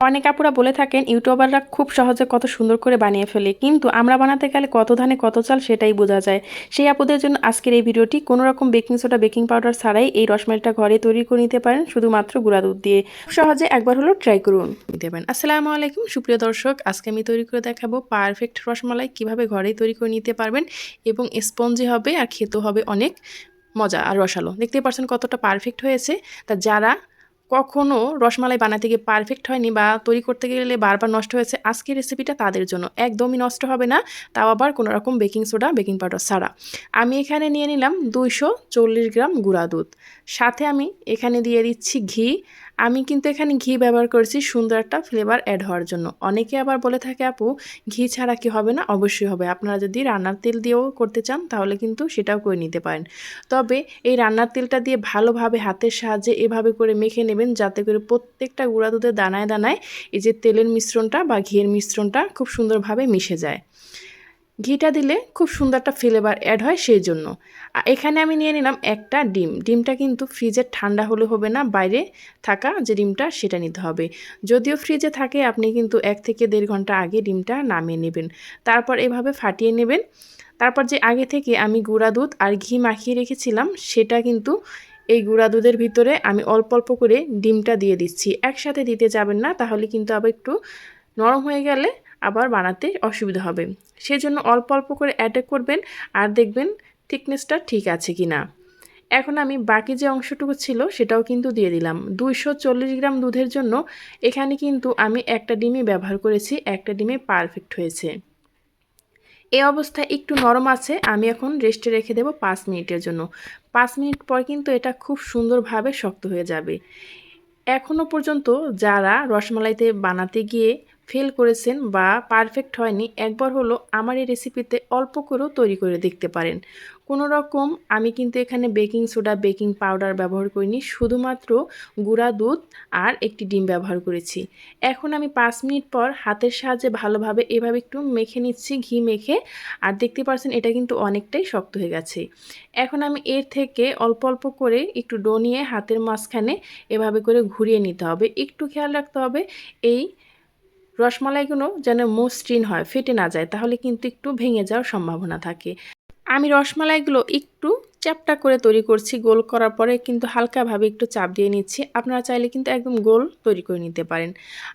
অনেক আপুরা বলে থাকেন, ইউটিউবাররা খুব সহজে কত সুন্দর করে বানিয়ে ফেলে, কিন্তু আমরা বানাতে গেলে কত ধানে কত চাল সেটাই বোঝা যায়। সেই আপুদের জন্য আজকের এই ভিডিওটি কোনো রকম বেকিং সোডা, বেকিং পাউডার ছাড়াই এই রসমালাইটা ঘরে তৈরি করে নিতে পারেন, শুধুমাত্র গুঁড়া দুধ দিয়ে। সহজে একবার হলো ট্রাই করুন। দেবেন আসসালামু আলাইকুম, সুপ্রিয় দর্শক, আজকে আমি তৈরি করে দেখাবো পারফেক্ট রসমালাই কীভাবে ঘরেই তৈরি করে নিতে পারবেন এবং স্পঞ্জি হবে আর খেতেও হবে অনেক মজা আর রসালো। দেখতে পারছেন কতটা পারফেক্ট হয়েছে। তা যারা কখনো রসমালাই বানাতে গিয়ে পারফেক্ট হয়নি বা তৈরি করতে গেলে বারবার নষ্ট হয়েছে, আজকের রেসিপিটা তাদের জন্য। একদমই নষ্ট হবে না, তাও আবার কোনো রকম বেকিং সোডা বেকিং পাউডার ছাড়া। আমি এখানে নিয়ে নিলাম দুইশো চল্লিশ গ্রাম গুঁড়া দুধ। সাথে আমি এখানে দিয়ে দিচ্ছি ঘি আমি কিন্তু এখানে ঘি ব্যবহার করেছি সুন্দর একটা ফ্লেভার অ্যাড হওয়ার জন্য। অনেকে আবার বলে থাকে, আপু, ঘি ছাড়া কি হবে না? অবশ্যই হবে। আপনারা যদি রান্নার তেল দিয়েও করতে চান, তাহলে কিন্তু সেটাও করে নিতে পারেন। তবে এই রান্নার তেলটা দিয়ে ভালোভাবে হাতের সাহায্যে এভাবে করে মেখে নেবেন, যাতে করে প্রত্যেকটা গুঁড়া দুধের দানায় দানায় এই যে তেলের মিশ্রণটা বা ঘিয়ের মিশ্রণটা খুব সুন্দরভাবে মিশে যায়। ঘিটা দিলে খুব সুন্দর একটা ফ্লেভার অ্যাড হয় সেই জন্য এখানে আমি নিয়ে নিলাম একটা ডিম। ডিমটা কিন্তু ফ্রিজে ঠান্ডা হলে হবে না, বাইরে থাকা যে ডিমটা সেটা নিতে হবে। যদিও ফ্রিজে থাকে, আপনি কিন্তু এক থেকে দেড় ঘণ্টা আগে ডিমটা নামিয়ে নেবেন। তারপর এভাবে ফাটিয়ে নেবেন। তারপর যে আগে থেকে আমি গুঁড়া দুধ আর ঘি মাখিয়ে রেখেছিলাম, সেটা কিন্তু এই গুঁড়া দুধের ভিতরে আমি অল্প অল্প করে ডিমটা দিয়ে দিচ্ছি। একসাথে দিতে যাবেন না, তাহলে কিন্তু আবার একটু নরম হয়ে গেলে আবার বানাতে অসুবিধা হবে। সেজন্য অল্প অল্প করে অ্যাড করবেন আর দেখবেন থিকনেসটা ঠিক আছে কি না এখন আমি বাকি যে অংশটুকু ছিল সেটাও কিন্তু দিয়ে দিলাম। দুইশো চল্লিশ গ্রাম দুধের জন্য এখানে কিন্তু আমি একটা ডিমই ব্যবহার করেছি, একটা ডিমে পারফেক্ট হয়েছে। এই অবস্থায় একটু নরম আছে, আমি এখন রেস্টে রেখে দেব পাঁচ মিনিটের জন্য। পাঁচ মিনিট পর কিন্তু এটা খুব সুন্দরভাবে শক্ত হয়ে যাবে। এখনও পর্যন্ত যারা রসমালাইতে বানাতে গিয়ে ফেল করেছেন বা পারফেক্ট হয়নি, একবার হলো আমার এই রেসিপিতে অল্প করেও তৈরি করে দেখতে পারেন। কোনো রকম আমি কিন্তু এখানে বেকিং সোডা বেকিং পাউডার ব্যবহার করিনি, শুধুমাত্র গুঁড়া দুধ আর একটি ডিম ব্যবহার করেছি। এখন আমি পাঁচ মিনিট পর হাতের সাহায্যে ভালোভাবে এভাবে একটু মেখে নিচ্ছি, ঘি মেখে, আর দেখতে পাচ্ছেন এটা কিন্তু অনেকটাই শক্ত হয়ে গেছে। এখন আমি এর থেকে অল্প অল্প করে একটু ডো নিয়ে হাতের মাঝখানে এভাবে করে ঘুরিয়ে নিতে হবে। একটু খেয়াল রাখতে হবে, এই রসমালাইগুলো যেন মসৃণ হয় ফেটে না যায় তাহলে কিন্তু একটু ভেঙে যাওয়ার সম্ভাবনা থাকে। আমি রসমালাইগুলো একটু চ্যাপটা করে তৈরি করছি, গোল করার পরে কিন্তু হালকাভাবে একটু চাপ দিয়ে নিচ্ছি। আপনারা চাইলে কিন্তু একদম গোল তৈরি করে নিতে পারেন।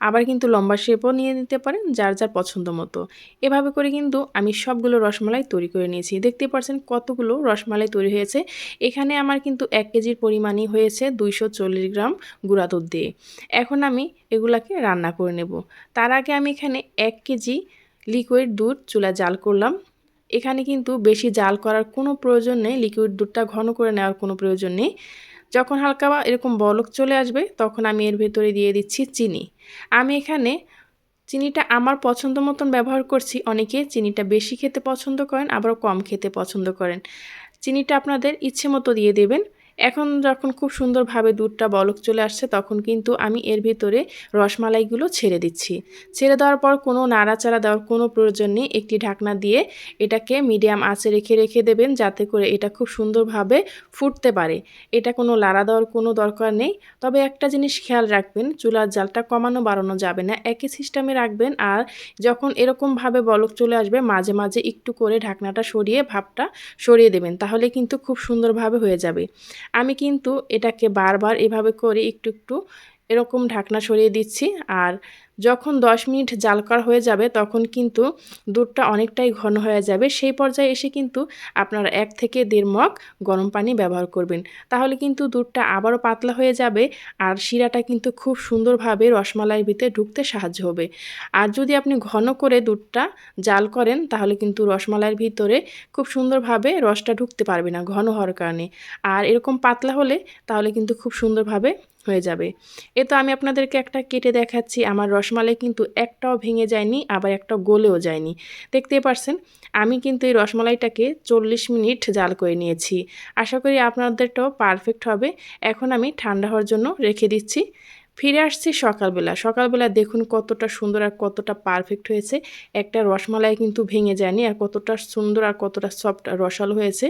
আবার কিন্তু লম্বা শেপও নিয়ে নিতে পারেন যার যার পছন্দ মতো। এভাবে করে কিন্তু আমি সবগুলো রসমালাই তৈরি করে নিয়েছি। দেখতে পাচ্ছেন কতগুলো রসমালাই তৈরি হয়েছে। এখানে আমার কিন্তু এক কেজির পরিমাণই হয়েছে দুইশো চল্লিশ গ্রাম গুঁড়া দুধ দিয়ে। এখন আমি এগুলাকে রান্না করে নেব। তার আগে আমি এখানে এক কেজি লিকুইড দুধ চুলা জাল করলাম। এখানে কিন্তু বেশি জাল করার কোনো প্রয়োজন নেই লিকুইড দুধটা ঘন করে নেওয়ার কোনো প্রয়োজন নেই। যখন হালকা এরকম বলক চলে আসবে, তখন আমি এর ভেতরে দিয়ে দিচ্ছি চিনি। আমি এখানে চিনিটা আমার পছন্দ মতন ব্যবহার করছি, অনেকে চিনিটা বেশি খেতে পছন্দ করেন আবার কম খেতে পছন্দ করেন। চিনিটা আপনাদের ইচ্ছে মতো দিয়ে দেবেন। এখন যখন খুব সুন্দরভাবে দুধটা বলক চলে আসছে, তখন কিন্তু আমি এর ভিতরে রসমালাইগুলো ছেড়ে দিচ্ছি। ছেড়ে দেওয়ার পর কোনো নাড়াচাড়া দেওয়ার কোনো প্রয়োজন নেই। একটি ঢাকনা দিয়ে এটাকে মিডিয়াম আঁচে রেখে রেখে দেবেন যাতে করে এটা খুব সুন্দরভাবে ফুটতে পারে। এটা কোনো লাড়া দেওয়ার কোনো দরকার নেই। তবে একটা জিনিস খেয়াল রাখবেন, চুলার জালটা কমানো বাড়ানো যাবে না। একই সিস্টেমে রাখবেন আর যখন এরকমভাবে বলক চলে আসবে, মাঝে মাঝে একটু করে ঢাকনাটা সরিয়ে, ভাবটা সরিয়ে দেবেন। তাহলে কিন্তু খুব সুন্দরভাবে হয়ে যাবে। আমি কিন্তু এটাকে বারবার এভাবে করে একটু একটু এরকম ঢাকনা সরিয়ে দিচ্ছি। আর যখন 10 মিনিট জাল করা হয়ে যাবে, তখন কিন্তু দুধটা অনেকটাই ঘন হয়ে যাবে। সেই পর্যায়ে এসে কিন্তু আপনারা এক থেকে দেড় মগ গরম পানি ব্যবহার করবেন। তাহলে কিন্তু দুধটা আবারও পাতলা হয়ে যাবে আর শিরাটা কিন্তু খুব সুন্দরভাবে রসমালাইয়ের ভিতরে ঢুকতে সাহায্য হবে। আর যদি আপনি ঘন করে দুধটা জাল করেন, তাহলে কিন্তু রসমালাইয়ের ভিতরে খুব সুন্দরভাবে রসটা ঢুকতে পারবে না ঘন হওয়ার কারণে। আর এরকম পাতলা হলে, তাহলে কিন্তু খুব সুন্দরভাবে হয়ে যাবে। এ তো আমি আপনাদেরকে একটা কেটে দেখাচ্ছি। আমার রসমালাই কিন্তু একটাও ভেঙে যায়নি, আবার একটা গলেও যায়নি। দেখতে পারছেন, আমি কিন্তু এই রসমালাইটাকে চল্লিশ মিনিট জাল করে নিয়েছি। আশা করি আপনাদেরটাও পারফেক্ট হবে। এখন আমি ঠান্ডা হওয়ার জন্য রেখে দিচ্ছি। ফিরে আসছি সকালবেলা। সকালবেলা দেখুন কতটা সুন্দর আর কতটা পারফেক্ট হয়েছে। একটা রসমালাই কিন্তু ভেঙে যায়নি আর কতটা সুন্দর আর কতটা সফট রসাল হয়েছে।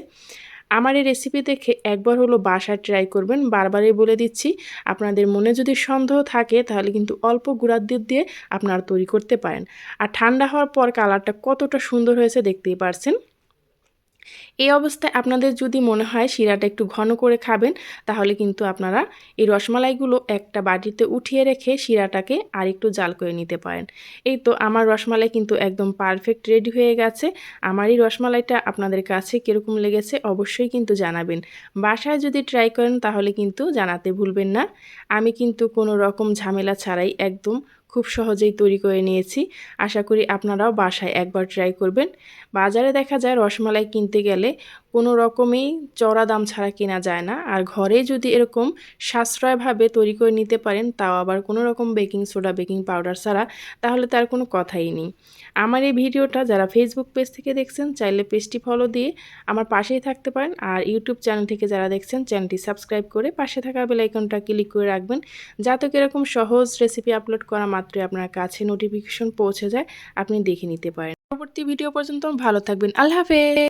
আমার এই রেসিপি দেখে একবার হলো বাসায় ট্রাই করবেন, বারবারই বলে দিচ্ছি। আপনাদের মনে যদি সন্দেহ থাকে, তাহলে কিন্তু অল্প গুঁড়ার দুধ দিয়ে আপনারা তৈরি করতে পারেন। আর ঠান্ডা হওয়ার পর কালারটা কতটা সুন্দর হয়েছে দেখতেই পারছেন। এই অবস্থায় আপনাদের যদি মনে হয় শিরাটা একটু ঘন করে খাবেন, তাহলে কিন্তু আপনারা এই রসমালাইগুলো একটা বাটিতে উঠিয়ে রেখে শিরাটাকে আর একটু জাল করে নিতে পারেন। এই তো আমার রসমালাই কিন্তু একদম পারফেক্ট রেডি হয়ে গেছে। আমার এই রসমালাইটা আপনাদের কাছে কীরকম লেগেছে অবশ্যই কিন্তু জানাবেন। বাসায় যদি ট্রাই করেন, তাহলে কিন্তু জানাতে ভুলবেন না। আমি কিন্তু কোনো রকম ঝামেলা ছাড়াই একদম খুব সহজেই তৈরি করে নিয়েছি। আশা করি আপনারাও বাসায় একবার ট্রাই করবেন। বাজারে দেখা যায় রসমালাই কিনতে গেলে কোনো রকমেই চড়া দাম ছাড়া কেনা যায় না। আর ঘরে যদি এরকম সাশ্রয়ভাবে তৈরি করে নিতে পারেন, তাও আবার কোনো রকম বেকিং সোডা, বেকিং পাউডার ছাড়া, তাহলে তার কোনো কথাই নেই। আমার এই ভিডিওটা যারা ফেসবুক পেজ থেকে দেখছেন, চাইলে পেজটি ফলো দিয়ে আমার পাশেই থাকতে পারেন। আর ইউটিউব চ্যানেল থেকে যারা দেখছেন চ্যানেলটি সাবস্ক্রাইব করে পাশে থাকা বেলাইকনটা ক্লিক করে রাখবেন। যাতে এরকম সহজ রেসিপি আপলোড করা মাত্রই আপনার কাছে নোটিফিকেশন পৌঁছে যায়, আপনি দেখে নিতে পারেন। পরবর্তী ভিডিও পর্যন্ত ভালো থাকবেন। আল্লাহ হাফেজ!